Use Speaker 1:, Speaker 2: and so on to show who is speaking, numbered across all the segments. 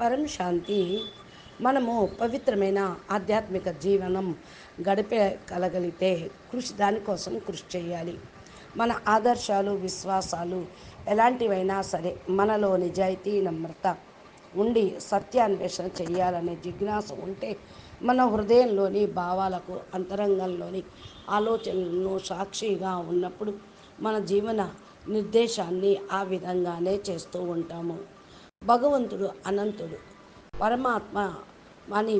Speaker 1: పరం శాంతి మనము పవిత్రమైన ఆధ్యాత్మిక జీవనం గడిపే కలగలితే కృషి దానికోసం కృషి చేయాలి మన ఆదర్శాలు విశ్వాసాలు ఎలాంటివైనా సరే మనలో నిజాయితీ నమ్రత ఉండి సత్యాన్వేషణ చేయాలనే జిజ్ఞాస ఉంటే మన హృదయంలోని భావాలకు అంతరంగంలోని ఆలోచనలను సాక్షిగా ఉన్నప్పుడు మన జీవన నిర్దేశాన్ని ఆ విధంగానే చేస్తూ ఉంటాము భగవంతుడు అనంతుడు పరమాత్మ అని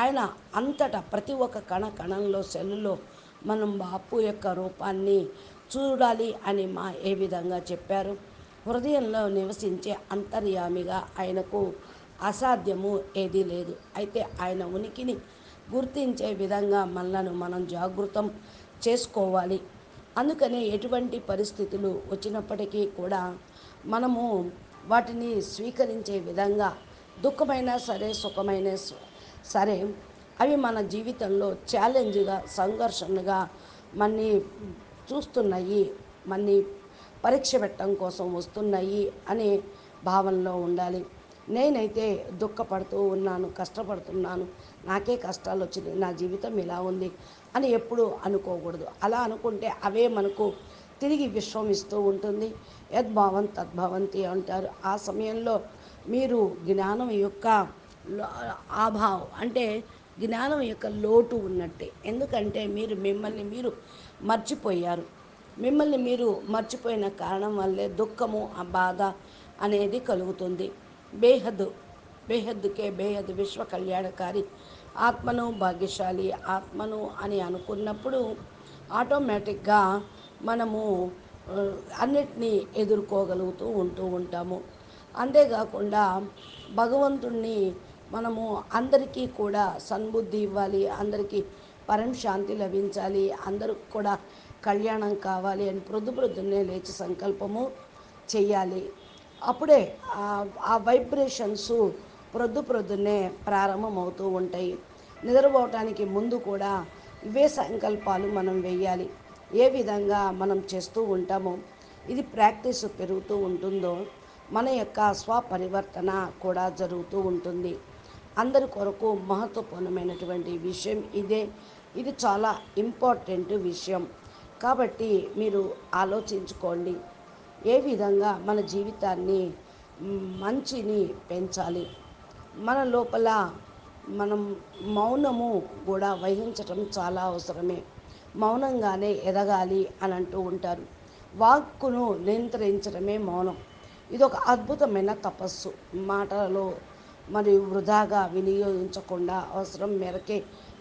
Speaker 1: ఆయన అంతటా ప్రతి ఒక్క కణ కణంలో సెల్లులో మనం బాపు యొక్క రూపాన్ని చూడాలి అని మా ఏ విధంగా చెప్పారు హృదయంలో నివసించే అంతర్యామిగా ఆయనకు అసాధ్యము ఏదీ లేదు అయితే ఆయన ఉనికిని గుర్తించే విధంగా మనలను మనం జాగృతం చేసుకోవాలి అందుకనే ఎటువంటి పరిస్థితులు వచ్చినప్పటికీ కూడా మనము వాటిని స్వీకరించే విధంగా దుఃఖమైనా సరే సుఖమైనా సరే అవి మన జీవితంలో ఛాలెంజ్గా సంఘర్షణగా మన్ని చూస్తున్నాయి మన్ని పరీక్ష పెట్టడం కోసం వస్తున్నాయి అనే భావనలో ఉండాలి నేనైతే దుఃఖపడుతూ ఉన్నాను కష్టపడుతున్నాను నాకే కష్టాలు వచ్చినాయి నా జీవితం ఇలా ఉంది అని ఎప్పుడూ అనుకోకూడదు అలా అనుకుంటే అవే మనకు తిరిగి ఇస్తూ ఉంటుంది యద్భావం తద్భవంతి అంటారు ఆ సమయంలో మీరు జ్ఞానం యొక్క అభావం అంటే జ్ఞానం యొక్క లోటు ఉన్నట్టే ఎందుకంటే మీరు మిమ్మల్ని మీరు మర్చిపోయారు మిమ్మల్ని మీరు మర్చిపోయిన కారణం వల్లే దుఃఖము ఆ బాధ అనేది కలుగుతుంది బేహద్ బేహద్కే బేహద్ విశ్వ కళ్యాణకారి ఆత్మను భాగ్యశాలి ఆత్మను అని అనుకున్నప్పుడు ఆటోమేటిక్గా మనము అన్నిటినీ ఎదుర్కోగలుగుతూ ఉంటూ ఉంటాము అంతేకాకుండా భగవంతుణ్ణి మనము అందరికీ కూడా సన్బుద్ధి ఇవ్వాలి అందరికీ పరం శాంతి లభించాలి అందరికి కూడా కళ్యాణం కావాలి అని ప్రొద్దు ప్రొద్దున్నే లేచి సంకల్పము చేయాలి అప్పుడే ఆ వైబ్రేషన్స్ ప్రొద్దు ప్రొద్దున్నే ప్రారంభమవుతూ ఉంటాయి నిద్రపోవటానికి ముందు కూడా ఇవే సంకల్పాలు మనం వేయాలి ఏ విధంగా మనం చేస్తూ ఉంటామో ఇది ప్రాక్టీస్ పెరుగుతూ ఉంటుందో మన యొక్క స్వపరివర్తన కూడా జరుగుతూ ఉంటుంది అందరి కొరకు మహత్వపూర్ణమైనటువంటి విషయం ఇదే ఇది చాలా ఇంపార్టెంట్ విషయం కాబట్టి మీరు ఆలోచించుకోండి ఏ విధంగా మన జీవితాన్ని మంచిని పెంచాలి మన లోపల మనం మౌనము కూడా వహించటం చాలా అవసరమే మౌనంగానే ఎదగాలి అని అంటూ ఉంటారు వాక్కును నియంత్రించడమే మౌనం ఇది ఒక అద్భుతమైన తపస్సు మాటలలో మరియు వృధాగా వినియోగించకుండా అవసరం మేరకే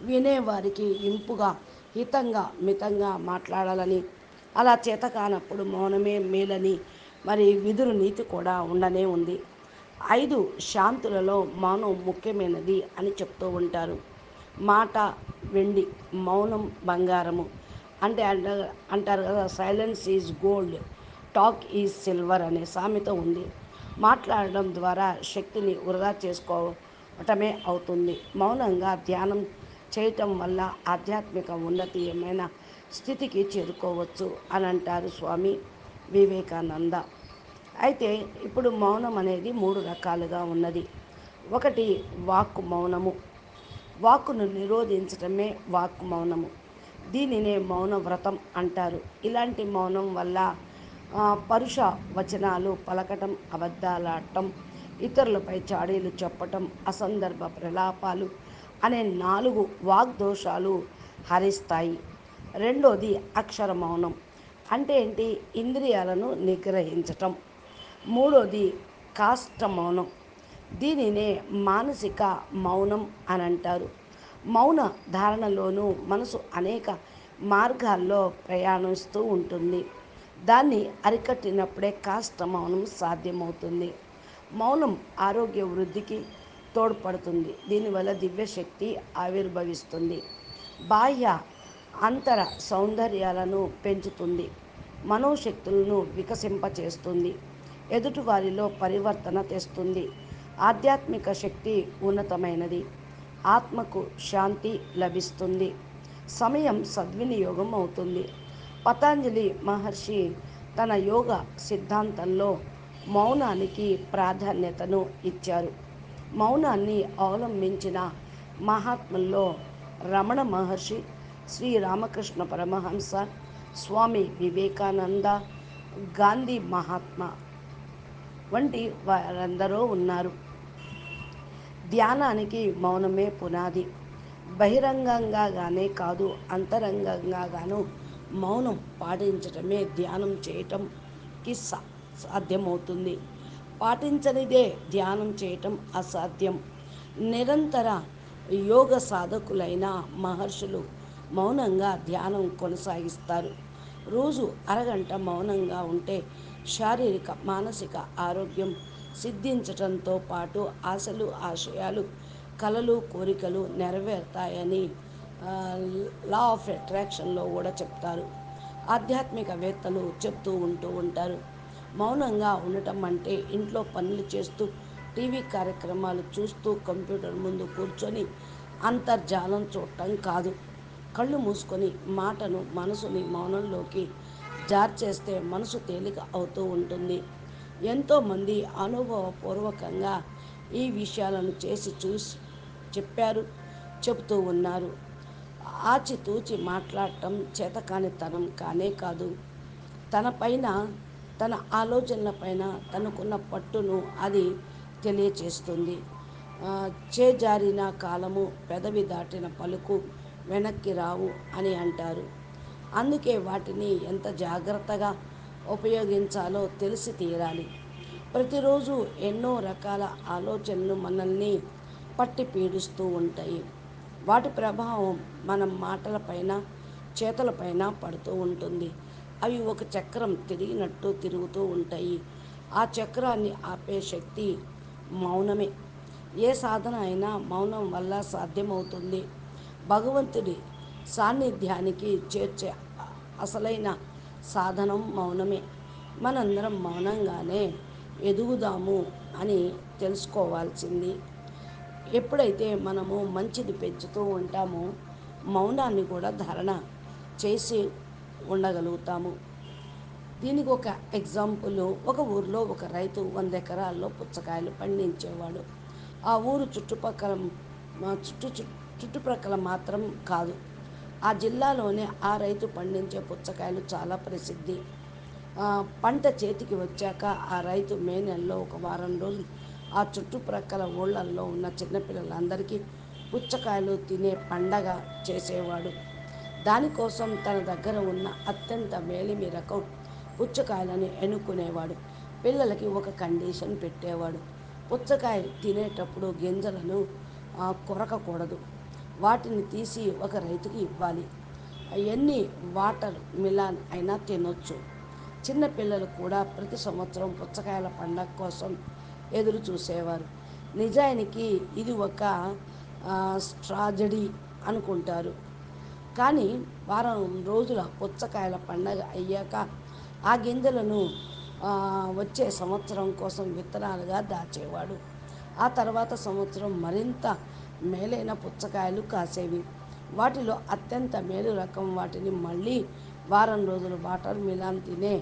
Speaker 1: వినేవారికి ఇంపుగా హితంగా మితంగా మాట్లాడాలని అలా చేత కానప్పుడు మౌనమే మేలని మరి విధులు నీతి కూడా ఉండనే ఉంది ఐదు శాంతులలో మౌనం ముఖ్యమైనది అని చెప్తూ ఉంటారు మాట వెండి మౌనం బంగారము అంటే అంటారు కదా silence is gold talk is silver అనే సామెత ఉంది మాట్లాడడం ద్వారా శక్తిని వృధా చేసుకోవటమే అవుతుంది మౌనంగా ధ్యానం చేయటం వల్ల ఆధ్యాత్మిక ఏమైనా స్థితికి చేరుకోవచ్చు అని అంటారు స్వామి వివేకానంద అయితే ఇప్పుడు మౌనం అనేది మూడు రకాలుగా ఉన్నది ఒకటి వాక్ మౌనము వాక్కును నిరోధించటమే వాక్ మౌనము దీనినే మౌన వ్రతం అంటారు ఇలాంటి మౌనం వల్ల పరుష వచనాలు పలకటం అబద్ధాలాడటం ఇతరులపై చాడీలు చెప్పటం అసందర్భ ప్రలాపాలు అనే నాలుగు వాగ్దోషాలు హరిస్తాయి రెండోది అక్షర మౌనం అంటే ఏంటి ఇంద్రియాలను నిగ్రహించటం మూడోది కాష్ట మౌనం దీనినే మానసిక మౌనం అని అంటారు మౌన ధారణలోనూ మనసు అనేక మార్గాల్లో ప్రయాణిస్తూ ఉంటుంది దాన్ని అరికట్టినప్పుడే కాస్త మౌనం సాధ్యమవుతుంది మౌనం ఆరోగ్య వృద్ధికి తోడ్పడుతుంది దీనివల్ల దివ్యశక్తి ఆవిర్భవిస్తుంది బాహ్య అంతర సౌందర్యాలను పెంచుతుంది మనోశక్తులను వికసింపచేస్తుంది ఎదుటివారిలో పరివర్తన తెస్తుంది ఆధ్యాత్మిక శక్తి ఉన్నతమైనది ఆత్మకు శాంతి లభిస్తుంది సమయం సద్వినియోగం అవుతుంది పతాంజలి మహర్షి తన యోగ సిద్ధాంతంలో మౌనానికి ప్రాధాన్యతను ఇచ్చారు మౌనాన్ని అవలంబించిన మహాత్ముల్లో రమణ మహర్షి శ్రీ రామకృష్ణ పరమహంస స్వామి వివేకానంద గాంధీ మహాత్మా వంటి వారందరూ ఉన్నారు ధ్యానానికి మౌనమే పునాది గానే కాదు గాను మౌనం పాటించటమే ధ్యానం చేయటంకి సాధ్యమవుతుంది పాటించనిదే ధ్యానం చేయటం అసాధ్యం నిరంతర యోగ సాధకులైన మహర్షులు మౌనంగా ధ్యానం కొనసాగిస్తారు రోజు అరగంట మౌనంగా ఉంటే శారీరక మానసిక ఆరోగ్యం సిద్ధించటంతో పాటు ఆశలు ఆశయాలు కలలు కోరికలు నెరవేరుతాయని లా ఆఫ్ అట్రాక్షన్లో కూడా చెప్తారు ఆధ్యాత్మికవేత్తలు చెప్తూ ఉంటూ ఉంటారు మౌనంగా ఉండటం అంటే ఇంట్లో పనులు చేస్తూ టీవీ కార్యక్రమాలు చూస్తూ కంప్యూటర్ ముందు కూర్చొని అంతర్జాలం చూడటం కాదు కళ్ళు మూసుకొని మాటను మనసుని మౌనంలోకి జార్చేస్తే మనసు తేలిక అవుతూ ఉంటుంది ఎంతోమంది అనుభవపూర్వకంగా ఈ విషయాలను చేసి చూసి చెప్పారు చెబుతూ ఉన్నారు ఆచితూచి మాట్లాడటం చేతకానితనం కానే కాదు తన పైన తన ఆలోచనల పైన తనకున్న పట్టును అది తెలియచేస్తుంది చేజారిన కాలము పెదవి దాటిన పలుకు వెనక్కి రావు అని అంటారు అందుకే వాటిని ఎంత జాగ్రత్తగా ఉపయోగించాలో తెలిసి తీరాలి ప్రతిరోజు ఎన్నో రకాల ఆలోచనలు మనల్ని పట్టి పీడిస్తూ ఉంటాయి వాటి ప్రభావం మన మాటలపైన చేతులపైన పడుతూ ఉంటుంది అవి ఒక చక్రం తిరిగినట్టు తిరుగుతూ ఉంటాయి ఆ చక్రాన్ని ఆపే శక్తి మౌనమే ఏ సాధన అయినా మౌనం వల్ల సాధ్యమవుతుంది భగవంతుడి సాన్నిధ్యానికి చేర్చే అసలైన సాధనం మౌనమే మనందరం మౌనంగానే ఎదుగుదాము అని తెలుసుకోవాల్సింది ఎప్పుడైతే మనము మంచిది పెంచుతూ ఉంటామో మౌనాన్ని కూడా ధారణ చేసి ఉండగలుగుతాము దీనికి ఒక ఎగ్జాంపుల్ ఒక ఊరిలో ఒక రైతు వంద ఎకరాల్లో పుచ్చకాయలు పండించేవాడు ఆ ఊరు చుట్టుపక్కల చుట్టు చుట్టుప్రక్కల మాత్రం కాదు ఆ జిల్లాలోనే ఆ రైతు పండించే పుచ్చకాయలు చాలా ప్రసిద్ధి పంట చేతికి వచ్చాక ఆ రైతు మే నెలలో ఒక వారం రోజులు ఆ చుట్టుప్రక్కల ఊళ్ళల్లో ఉన్న చిన్నపిల్లలందరికీ పుచ్చకాయలు తినే పండగ చేసేవాడు దానికోసం తన దగ్గర ఉన్న అత్యంత మేలిమి రకం పుచ్చకాయలను ఎన్నుకునేవాడు పిల్లలకి ఒక కండిషన్ పెట్టేవాడు పుచ్చకాయ తినేటప్పుడు గింజలను కొరకకూడదు వాటిని తీసి ఒక రైతుకి ఇవ్వాలి ఎన్ని వాటర్ మిలాన్ అయినా తినొచ్చు చిన్నపిల్లలు కూడా ప్రతి సంవత్సరం పుచ్చకాయల పండగ కోసం ఎదురు చూసేవారు నిజానికి ఇది ఒక స్ట్రాజడీ అనుకుంటారు కానీ వారం రోజుల పుచ్చకాయల పండగ అయ్యాక ఆ గింజలను వచ్చే సంవత్సరం కోసం విత్తనాలుగా దాచేవాడు ఆ తర్వాత సంవత్సరం మరింత మేలైన పుచ్చకాయలు కాసేవి వాటిలో అత్యంత మేలు రకం వాటిని మళ్ళీ వారం రోజులు వాటర్ మిలాన్ తినే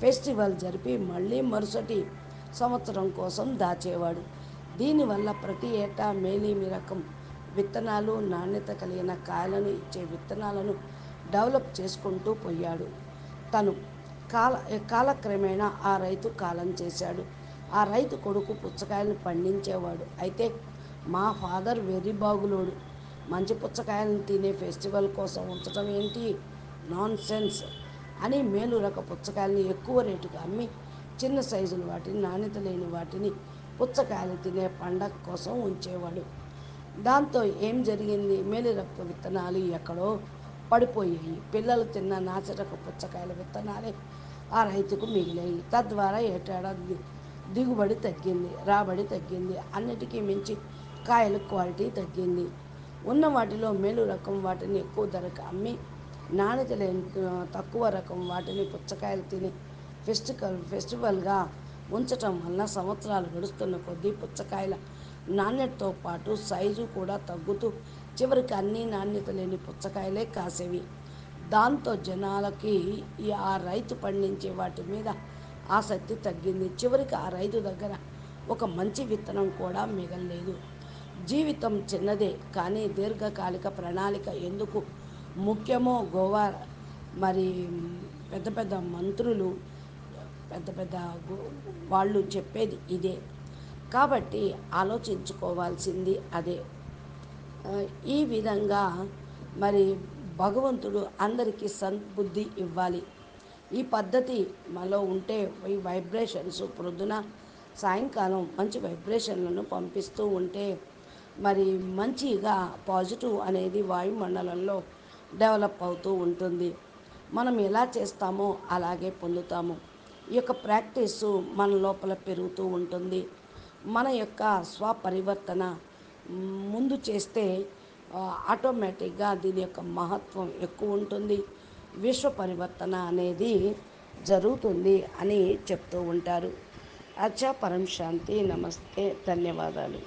Speaker 1: ఫెస్టివల్ జరిపి మళ్ళీ మరుసటి సంవత్సరం కోసం దాచేవాడు దీనివల్ల ప్రతి ఏటా మేలిమి రకం విత్తనాలు నాణ్యత కలిగిన కాయలను ఇచ్చే విత్తనాలను డెవలప్ చేసుకుంటూ పోయాడు తను కాల కాలక్రమేణా ఆ రైతు కాలం చేశాడు ఆ రైతు కొడుకు పుచ్చకాయలను పండించేవాడు అయితే మా ఫాదర్ వెరీ బాగులోడు మంచి పుచ్చకాయలను తినే ఫెస్టివల్ కోసం ఉంచటం ఏంటి నాన్ సెన్స్ అని మేలు రక పుచ్చకాయలని ఎక్కువ రేటుకు అమ్మి చిన్న సైజులు వాటిని నాణ్యత లేని వాటిని పుచ్చకాయలు తినే పండగ కోసం ఉంచేవాడు దాంతో ఏం జరిగింది మేలిరక్త విత్తనాలు ఎక్కడో పడిపోయాయి పిల్లలు తిన్న నాసిరక పుచ్చకాయల విత్తనాలే ఆ రైతుకు మిగిలాయి తద్వారా ఏటాడ దిగుబడి తగ్గింది రాబడి తగ్గింది అన్నిటికీ మించి కాయల క్వాలిటీ తగ్గింది ఉన్న వాటిలో మేలు రకం వాటిని ఎక్కువ ధరకు అమ్మి నాణ్యత లేని తక్కువ రకం వాటిని పుచ్చకాయలు తిని ఫెస్టికల్ ఫెస్టివల్గా ఉంచటం వలన సంవత్సరాలు గడుస్తున్న కొద్దీ పుచ్చకాయల నాణ్యతతో పాటు సైజు కూడా తగ్గుతూ చివరికి అన్ని నాణ్యత లేని పుచ్చకాయలే కాసేవి దాంతో జనాలకి ఆ రైతు పండించే వాటి మీద ఆసక్తి తగ్గింది చివరికి ఆ రైతు దగ్గర ఒక మంచి విత్తనం కూడా మిగలలేదు జీవితం చిన్నదే కానీ దీర్ఘకాలిక ప్రణాళిక ఎందుకు ముఖ్యమో గోవా మరి పెద్ద పెద్ద మంత్రులు పెద్ద పెద్ద వాళ్ళు చెప్పేది ఇదే కాబట్టి ఆలోచించుకోవాల్సింది అదే ఈ విధంగా మరి భగవంతుడు అందరికీ సద్బుద్ధి ఇవ్వాలి ఈ పద్ధతి మనలో ఉంటే ఈ వైబ్రేషన్స్ ప్రొద్దున సాయంకాలం మంచి వైబ్రేషన్లను పంపిస్తూ ఉంటే మరి మంచిగా పాజిటివ్ అనేది వాయుమండలంలో డెవలప్ అవుతూ ఉంటుంది మనం ఎలా చేస్తామో అలాగే పొందుతాము ఈ యొక్క ప్రాక్టీసు మన లోపల పెరుగుతూ ఉంటుంది మన యొక్క స్వపరివర్తన ముందు చేస్తే ఆటోమేటిక్గా దీని యొక్క మహత్వం ఎక్కువ ఉంటుంది విశ్వ పరివర్తన అనేది జరుగుతుంది అని చెప్తూ ఉంటారు అచ్చా పరం శాంతి నమస్తే ధన్యవాదాలు